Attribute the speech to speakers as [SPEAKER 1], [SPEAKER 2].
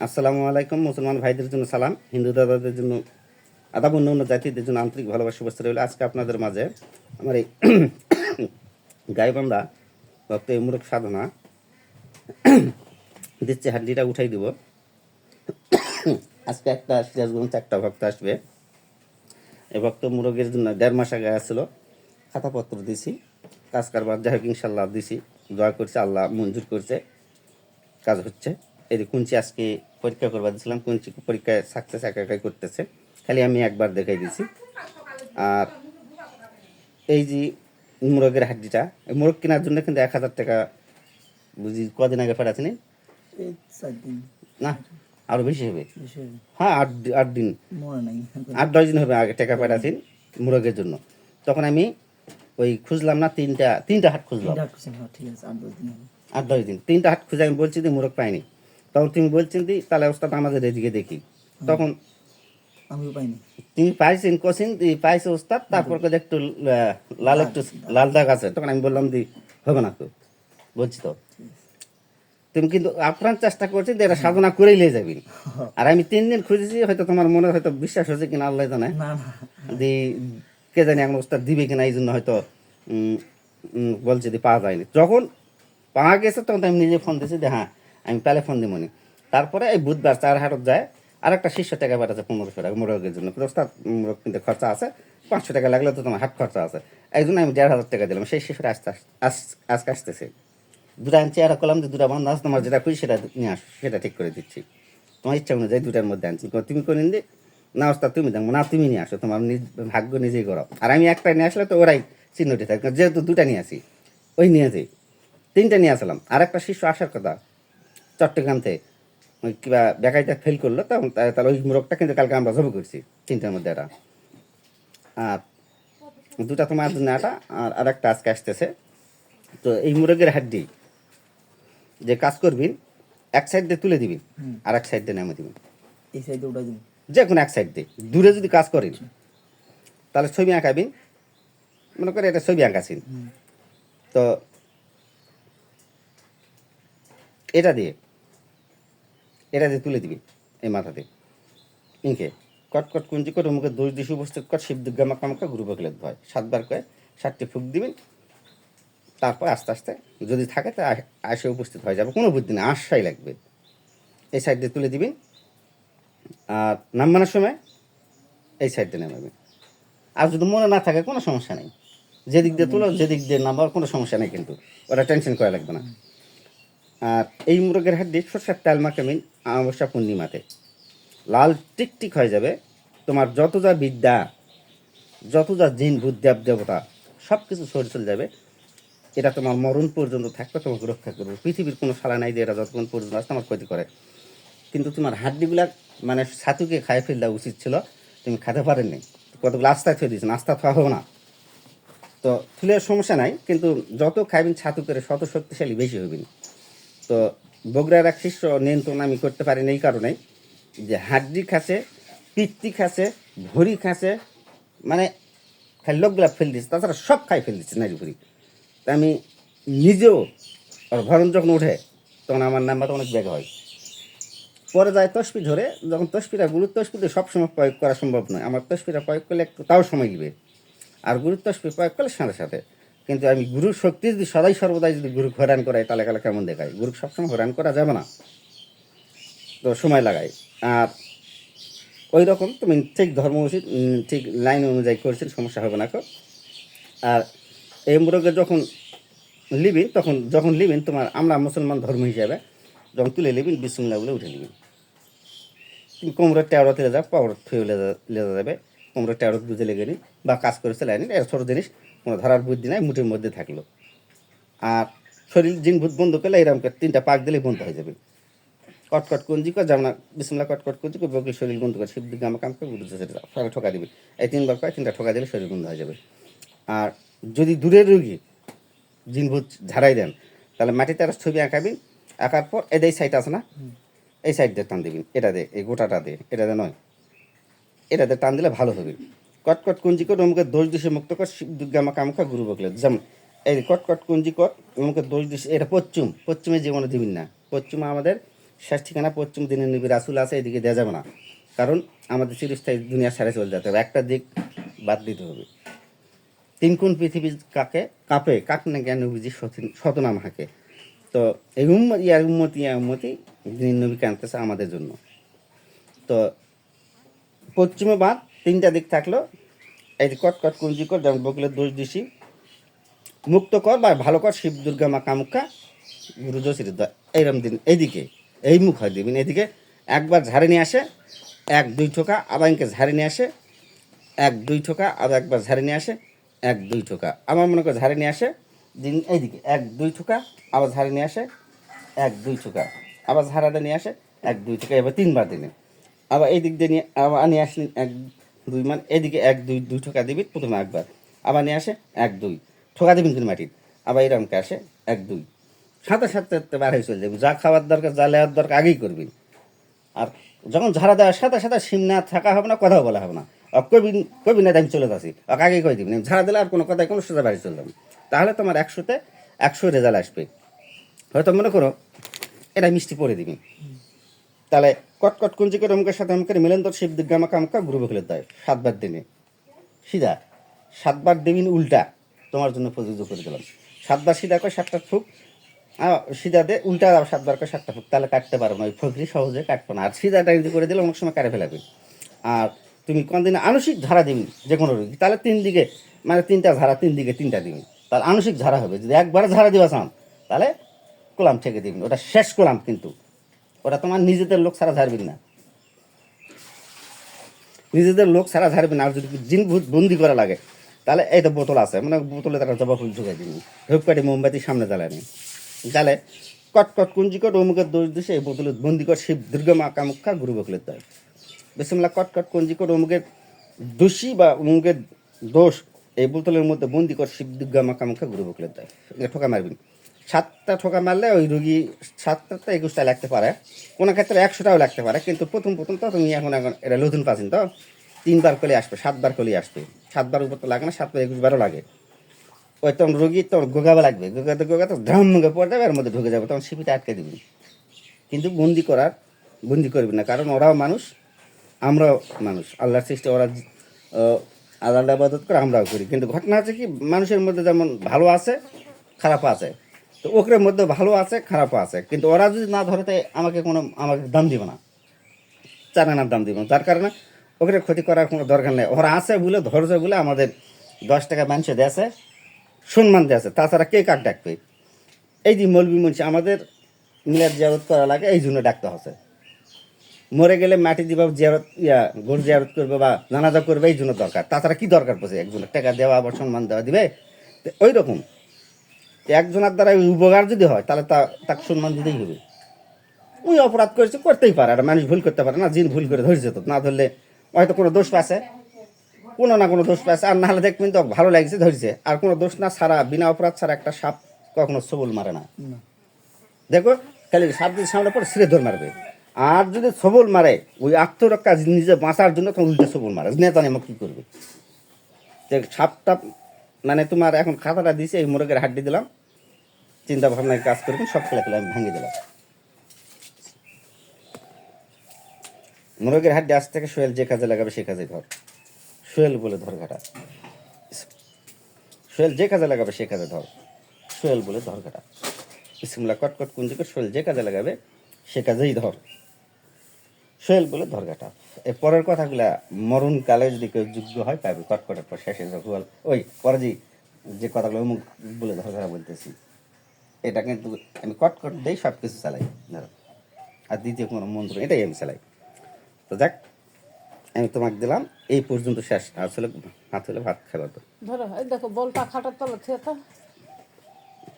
[SPEAKER 1] আসসালামু আলাইকুম, মুসলমান ভাইদের জন্য সালাম, হিন্দু দাদাদের জন্য আদাব অন্য অন্য জাতিদের জন্য আন্তরিক ভালোবাসা, শুভেচ্ছা রইল আজকে আপনাদের মাঝে। আমার এই গাইবান্ধা ভক্ত মুরক সাধনা দিচ্ছে, হাড্ডিটা উঠাই দিব। আজকে একটা সিরাজগঞ্জ একটা ভক্ত আসবে। এই ভক্ত মুরগের জন্য দেড় মাস আগে আসছিল, খাতাপত্র দিছি, কাজ কারবার যাই হোক, ইনশাল্লাহ দিছি। দোয়া করছে, আল্লাহ মঞ্জুর করছে, কাজ হচ্ছে। এই যে কুঞ্চি আজকে পরীক্ষা করবার দিয়েছিলাম কুঞ্চি পরীক্ষায় সাকসেস একা একাই করতেছে। খালি আমি একবার দেখাই দিয়েছি আর এই যে মোরগের হাড্ডিটা এই মোরগ কেনার জন্য কিন্তু এক হাজার টাকা বুঝি কদিন আগে পাঠাচ্ছেন না আরও বেশি হবে? হ্যাঁ আট আট দিন। আট দশ দিন হবে আগে টাকা পাঠাচ্ছেন মোরগের জন্য। তখন আমি ওই খুঁজলাম না তিনটা তিনটা হাট খুঁজলাম।
[SPEAKER 2] হ্যাঁ, ঠিক আছে আট দশ দিন
[SPEAKER 1] আট দশ দিন। তিনটা হাট খুঁজে আমি বলছি যে মোরগ পাইনি। তখন তুমি বলছেন দি তাহলে ওস্তাদ আমাদের এদিকে দেখি। তখন
[SPEAKER 2] আমিও পাইনি।
[SPEAKER 1] তুমি পাইছেন তুই পাইছে ওস্তাদ তারপর করে একটু লাল একটু লাল দাগ। আছে। তখন আমি বললাম দি হবে না তো বলছি তো। তুমি কিন্তু আপ্রাণ চেষ্টা করছি যে এটা সাধনা করেই নিয়ে যাবি। আর আমি তিন দিন খুঁজেছি হয়তো তোমার মনে হয়তো বিশ্বাস হয়েছে কিনা আল্লাহ জানে। দি কে জানি এখন ওস্তাদ দিবে কিনা এই জন্য হয়তো বলছে যে পাওয়া যায়নি। যখন পাওয়া গেছে তখন তো আমি নিজে ফোন দিয়েছি যে হ্যাঁ আমি পেলে ফোন দিব নি। তারপরে এই বুধবার চার হাটত যায় আর একটা শিষ্য টাকা পাঠাচ্ছে পনেরোশো টাকা, মোরগের জন্য। কিন্তু মোরগ খরচা আছে, পাঁচশো টাকা লাগলে তো তোমার হাট খরচা আছে। এই জন্য আমি দেড় হাজার টাকা দিলাম, সেই শিশুটা আসতে আস- আজকে আসতেছে। দুটা আনছি আর করলাম যে দুটা বন্ধ তোমার যেটা খুশি সেটা নিয়ে আসো, সেটা ঠিক করে দিচ্ছি। তোমার ইচ্ছা অনুযায়ী দুটার মধ্যে আনছি। তুমি করে নিলে না ওস্তাদ, তুমি দেখো না তুমি নিয়ে আসো, তোমার নিজ ভাগ্য নিজেই করো আর আমি একটা নিয়ে আসলে তো ওরাই চিহ্নটি থাকবে যেহেতু দুটা নিয়ে আসি, ওই নিয়ে যাই। তিনটা নিয়ে আসলাম। আর একটা শিশু আসার কথা চট্টগ্রাম থেকে। ওই কিবা বেকাইটা ফেল করল তখন তাহলে ওই মোরগটা কিন্তু কালকে আমরা জব করছি তিনটার মধ্যে একটা। আর দুটা তোমার জন্য একটা আর আর একটা আজকে আসতেছে। তো এই মুরগের হাড্ডি যে কাজ করবি এক সাইড দিয়ে তুলে দিবি আর এক সাইড দিয়ে নামে দিবি।
[SPEAKER 2] এই সাইডে দিন
[SPEAKER 1] যে কোনো এক সাইড দিয়ে। দূরে যদি কাজ করেন তাহলে ছবি আঁকাবি। মনে করে এটা ছবি আঁকাছিন
[SPEAKER 2] হুম।
[SPEAKER 1] তো এটা দিয়ে এটা দিয়ে তুলে দিবি এই মাথাতে। ইনকে, কট কট, কুঞ্জি করে মুখে দোষ দিশে উপস্থিত কর, শিব, দুর্গা, মাকা মাকা, গুরু বকলে হয় সাতবার কয়ে সাতটি ফুক দিবেন তারপর আস্তে আস্তে যদি থাকে তা আসে উপস্থিত হয়ে যাবে, কোনো বুদ্ধি নেই আশাই লাগবে। এই সাইড দিয়ে তুলে দিবেন আর নামানোর সময় এই সাইড দিয়ে নামাবেন আর যদি মনে না থাকে, কোনো সমস্যা নেই। যেদিক দিয়ে তুলো, যেদিক দিয়ে নামার কোনো সমস্যা নেই কিন্তু। ওরা টেনশন করা লাগবে না। আর এই মুরগের হাড্ডি সরষের তেল মাখামিন অমাবস্যা পূর্ণিমাতে। লাল টিকটিক হয়ে যাবে। তোমার যত যা বিদ্যা, যত যা জিন বুদ্ধাব দেবতা সব কিছু সরে চলে যাবে। এটা তোমার মরণ পর্যন্ত থাকবে, তোমাকে রক্ষা করবে। পৃথিবীর কোনো শালা নাই যে এটা যতক্ষণ পর্যন্ত আসতে আমার ক্ষতি করে। কিন্তু তোমার হাড্ডিগুলা মানে ছাতুকে খাই ফেল দেওয়া উচিত ছিল, তুমি খেতে পারেননি। কতগুলো আস্তায় থয়ে দিয়েছেন আস্তা খাওয়া হবে না। তো ফুলের সমস্যা নাই, কিন্তু যত খাইবেন ছাতু করে শত শক্তিশালী বেশি হবেন তো বগুড়ার এক শিষ্য নিয়ন্ত্রণ আমি করতে পারিনি এই কারণে যে হাড্ডি খাসে, পিত্তি খাসে ভরি খাসে মানে খালি লোকগুলা ফেল দিচ্ছে তাছাড়া সব খাই ফেল দিচ্ছে নারী ভুড়ি তা আমি নিজেও, আর ভরণ যখন উঠে, তখন আমার নাম্বার অনেক ব্যাগ হয়। পরে যায় তসপি ধরে যখন তসপিটা গুরুর তসপিতে সবসময় প্রয়োগ করা সম্ভব নয়, আমার তসপিটা প্রয়োগ করলে একটু তাও সময় দিবে আর গুরুর তসপি প্রয়োগ করলে সাথে সাথে কিন্তু আমি গুরুর শক্তি যদি সদাই সর্বদাই যদি গুরু হরান করাই তাহলে কালে কেমন দেখায়? গুরু সবসময় হরান করা যাবে না। তো সময় লাগাই আর ওই রকম তুমি ঠিক ধর্ম উচিত ঠিক লাইন অনুযায়ী করছেন, সমস্যা হবে না আর এই মুরগে যখন লিবিন, তখন যখন লিবিন, তোমার আমরা মুসলমান ধর্ম হিসাবে যখন তুলে লিবিন, বিসমুল্লাহ বলে উঠে লিবিন। তুমি কোমরের টেওড়া তেলে যাও, পাওয়ার থুয়ে লেজা যাবে কোমরের টেওড়া বুঝে লেগে নিন বা কাজ করে চালাই নিন। এর ছোটো জিনিস কোনো ধরার বুদ্ধি নাই, মুঠের মধ্যে থাকল। আর শরীর জিন ভূত বন্ধ করলে এরকম করে তিনটা পাক দিলে বন্ধ হয়ে যাবে। কটকট কঞ্জি কর যেমন বিসমুল্লাহ কটকট কঞ্জি করে বকি শরীর বন্ধ করে শিব দিকে আমার কাম করে সেটা ঠকা দিবে। এই তিনবার কয়, তিনটা ঠকা দিলে শরীর বন্ধ হয়ে যাবে। আর যদি দূরের রুগী জিনভূত ঝাড়াই দেন, তাহলে মাটিতে আর ছবি আঁকাবেন আঁকার পর এদের সাইড আছে না? এই সাইড দিয়ে টান দিবেন এটা দে, এই গোটাটা দে, এটা দে নয়। এটা দিয়ে টান দিলে ভালো হবে। কটকট কুঞ্জি কর, অমুকে দোষ দিশে মুক্ত কর, শিব দুর্গা মা কামকা গুরু বকলে। যেমন, এই কটকট কুঞ্জি কর, অমুকে দোষ দিশে এটা পশ্চিম, পশ্চিমে জীবনে দিবেন না। পশ্চিমে আমাদের শেষ ঠিকানা, পশ্চিম দিনের নবী রাসুল আছে, এদিকে দেওয়া যাবে না। কারণ আমাদের চিরস্থায়ী দুনিয়া সারে চলে যেতে হবে, একটা দিক বাদ দিতে হবে। তিন কোন পৃথিবী কাকে? কাঁপে, কাক না জ্ঞান নবীজি শতনাম হাঁকে। তো এই উম্মত, ইয়ার উন্মতি ইয়া উন্মতি দিন নবীকে আনতেছে আমাদের জন্য। তো পশ্চিমে বাদ তিনটা দিক থাকল। এই যে কট কট কুঞ্জি কর, যেমন বকুলের দোষ দিছি। মুক্ত কর বা ভালো কর, শিব, দুর্গা, মা কামুকা গুরু যোশীর এইরকম দিন। এইদিকে, এই মুখ হয় দিবেন এদিকে একবার ঝাড়ে নিয়ে আসে, এক, দুই ঠোকা, আবার ইনকে ঝাড়ে নিয়ে আসে, এক, দুই ঠোকা, আবার একবার ঝাড়ে নিয়ে আসে, এক, দুই ঠোকা। আমার মনে করে ঝাড়ে নিয়ে আসে, দিন এইদিকে, এক, দুই ঠোকা, আবার ঝাড়ে নিয়ে আসে, এক, দুই ঠোকা, আবার ঝাড়াতে নিয়ে আসে, এক, দুই ঠোকা, এবার তিনবার দিনে। আবার এই দিক দিয়ে নিয়ে, আবার নিয়ে আসলেন এক দুই মান এদিকে এক, দুই দুই ঠোকা দিবি, প্রথমে একবার আবার নিয়ে আসে এক, দুই। ঠোকা দিবেন কিন্তু মাটির। আবার এরমকে আসে এক, দুই। সাথে সাথে বার হয়ে চলে যাবে। যা খাওয়ার দরকার, যা লেওয়ার দরকার, আগেই করবি। আর যখন ঝাড়া দেওয়ার সাথে সাথে সিম না থাকা হবে না, কথাও বলা হবে না। কবি কবি না আমি চলে যাচ্ছি। আর আগেই কই দিবি? ঝাড়া দিলে আর কোনো কথাই, কোনো সোজা বাড়ি চললাম তাহলে তোমার একশোতে একশো রেজাল্ট আসবে। হয়তো মনে করো, এটা মিষ্টি পরে দিবি। তাহলে কটকট করে অমুকের সাথে অমুকের মিলন তোর শিব দিগ্গা মাকা আমকা গুরু বকলে দেয় সাতবার দিনে। সিধা, সাতবার দেবিন উল্টা, তোমার জন্য প্রযোজ্য করে দিলাম। সাতবার সিধা করে সাতটা ফুক? সিধা দে, উল্টা সাতবার করে সাতটা ফুক, তাহলে কাটতে পারব না, ওই ফকরি সহজে কাটবো না। আর সিধাটা যদি করে দিলে অনেক সময় কাটে ফেলাবে? আর তুমি কোন দিনে আনুষিক ধারা দিবি যে কোনো রোগী, তাহলে তিন দিকে মানে তিনটা ধারা তিন দিকে তিনটা দিবি। তাহলে আনুষিক ধারা হবে, যদি একবার ধারা দিবা চান, তাহলে কোলাম ঠেকে দিবি। ওটা শেষ কোলাম কিন্তু। ওটা তোমার নিজেদের লোক ছাড়া ঝাড়বি না। নিজেদের লোক ছাড়া ঝাড়বি না, আর যদি জিন বন্দি করা লাগে, তাহলে এই তো বোতল আছে মানে বোতলে তারা জবা ফুল ঢুকাই দিবি। ধূপকাঠি, মোমবাতি সামনে জ্বালানি তাহলে কট কট কুঞ্জি কট অমুকের দোষ দিছে, এই বোতলে বন্দি কর, শিব দুর্গা মা গুরু বকলের দয় বিসমলা কট কট কুঞ্জি কট অমুকের দোষী বা অমুকের দোষ, এই বোতলের মধ্যে বন্দি কর, শিব দুর্গা মা কামুখা গুরু বকলের দয় ঠোকা মারবি। সাতটা ঠোকা মারলে ওই রুগী সাতটা একুশটা লাগতে পারে। কোনো ক্ষেত্রে একশোটাও লাগতে পারে কিন্তু প্রথম প্রথম তো তুমি এখন এখন এটা নতুন পাচ্ছেন তো। তিনবার কলে আসবে সাতবার কলে আসবে। সাতবার উপর তো লাগে না সাতবার একুশবারও লাগে। ওই তখন রোগী তখন গোগাবে লাগবে গোগাতে গোগাতে ধাম মুখে পড়ে যাবে এর মধ্যে ঢুকে যাবে তখন সিপিতে আটকে দিবি। কিন্তু বন্দি করার বন্দি করবি না কারণ ওরাও মানুষ আমরাও মানুষ। আল্লাহর সৃষ্টি ওরা আহ, আল্লাহর আবাদত করে আমরাও করি। কিন্তু ঘটনা আছে কি মানুষের মধ্যে যেমন ভালো আছে খারাপ আছে। তো ওকরের মধ্যে ভালো আছে, খারাপও আছে। কিন্তু ওরা যদি না ধরে, তাই আমাকে কোনো, আমাকে দাম দিব না। চার আনার দাম দিব না। যার কারণে ওখানে ক্ষতি করার কোনো দরকার নেই। ওরা আছে বলে, ধৈর্য বলে আমাদের দশ টাকা মানুষে দেশে সম্মান দেশে তাছাড়া কে কাক ডাকবে? এই যে মৌলবী মুন্সি, আমাদের মিলাদ জিয়ারত করা লাগে, এই জন্য ডাকতে হচ্ছে। মরে গেলে মাটি দিবা, জিয়ারত, ইয়া, গোর জিয়ারত করবে বা জানাজা করবে, এই জন্য দরকার। তাছাড়া কি দরকার পড়ছে? একজনের টাকা দেওয়া আবার সম্মান দেওয়া দিবে? তো ওই রকম একজনের দ্বারা ওই উপকার যদি হয় তাহলে তা তাকে সম্মান দিতেই হবে। ওই অপরাধ করেছে করতেই পারে। একটা মানুষ ভুল করতে পারে না জিন ভুল করে ধরেছে তো। না ধরলে হয়তো কোনো দোষ পাচ্ছে কোনো না কোনো দোষ পাচ্ছে আর নাহলে দেখবেন তো ভালো লাগছে ধরছে। আর কোনো দোষ না ছাড়া বিনা অপরাধ ছাড়া একটা সাপ কখনো সবল মারে না। দেখো খালি সাপ যদি সামনে পড়ে সিরে ধর মারবে। আর যদি সবল মারে ওই আত্মরক্ষা নিজে বাঁচার জন্য তখন উল্টে সবল মারে। নেতা নেমা কী করবে? সাপটা মানে তোমার এখন খাতাটা দিয়েছে এই মোরগের হাড্ডি দিলাম। চিন্তা ভাবনায় কাজ করবেন সব খেলা আমি ভেঙে দিলাম। মোরগের হাড্ডি আজ থেকে সোহেল যে কাজে লাগাবে সে কাজে ধর। সোহেল বলে ধর ঘাটা। সোহেল যে কাজে লাগাবে সে কাজে ধর। সোহেল বলে ধর ঘাটা। ইসমুল্লা কটকট কুঞ্জিকে সোহেল যে কাজে লাগাবে সে কাজেই ধর। সোহেল বলে ধর ঘাটা এই পরের কথাগুলা মরণকালে যদি কেউ যোগ্য হয় পাবে কটকটের পর শেষে যখন ওই পরে যে যে কথাগুলো অমুক বলে ধর ঘাটা বলতেছি, এটা কিন্তু আমি কটকট দিয়েই সব কিছু চালাই। ধরো। আর দ্বিতীয় কোনো মন্ত্র, এটাই আমি চালাই। তো দেখ আমি তোমাকে দিলাম। এই পর্যন্ত শেষ। আসলে হাত হলে ভাত খেলো তো।
[SPEAKER 3] ধরো দেখো, বলটা খাটার তলা